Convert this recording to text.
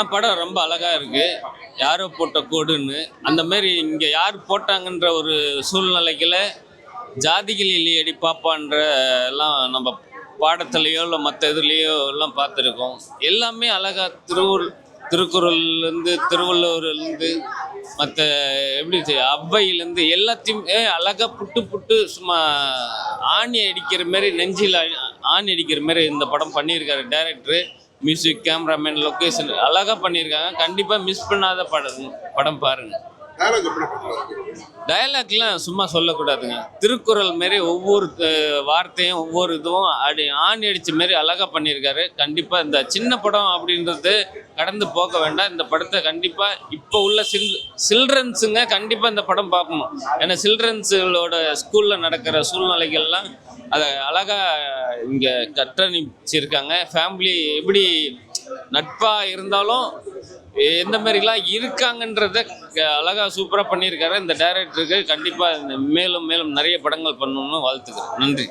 படம் ரொம்ப அழகாக இருக்குது யாரோ போட்ட கோடுன்னு. அந்த மாதிரி இங்கே யார் போட்டாங்கன்ற ஒரு சூழ்நிலைக்கில் ஜாதிகள் இல்லையடி பாப்பான்ற எல்லாம் நம்ம பாடத்துலேயோ இல்லை மற்ற இதுலேயோ எல்லாம் பார்த்துருக்கோம். எல்லாமே அழகாக திருவுள் திருக்குறள்லேருந்து திருவள்ளுவர்லேருந்து மற்ற எப்படி அவ்வையிலேருந்து எல்லாத்தையுமே அழகாக புட்டு புட்டு சும்மா ஆணி அடிக்கிற மாதிரி நெஞ்சில் ஆணி அடிக்கிற மாதிரி இந்த படம் பண்ணியிருக்காரு டைரக்டரு. மியூசிக் கேமராமேன் லொக்கேஷன் அழகாக பண்ணியிருக்காங்க. கண்டிப்பாக மிஸ் பண்ணாத படம் படம் பாருங்கள் டயலாக்லாம் சும்மா சொல்லக்கூடாதுங்க. திருக்குறள் மாரி ஒவ்வொரு வார்த்தையும் ஒவ்வொரு இதுவும் அடி ஆணி அடிச்ச மாரி அழகாக பண்ணியிருக்காரு. கண்டிப்பாக இந்த சின்ன படம் அப்படின்றது கடந்து போக வேண்டாம். இந்த படத்தை கண்டிப்பாக இப்போ உள்ள சில் சில்ட்ரன்ஸுங்க கண்டிப்பாக இந்த படம் பார்க்கணும். ஏன்னா சில்ட்ரன்ஸுகளோட ஸ்கூலில் நடக்கிற சூழ்நிலைகள்லாம் அதை அழகாக இங்கே கட்டணிச்சிருக்காங்க ஃபேமிலி எப்படி நட்பாக இருந்தாலும் எந்த மாதிரிலாம் இருக்காங்கன்றத அழகாக சூப்பராக பண்ணியிருக்காரு. இந்த டைரக்டருக்கு கண்டிப்பாக மேலும் மேலும் நிறைய படங்கள் பண்ணணும்னு வாழ்த்துக்கிறேன். நன்றி.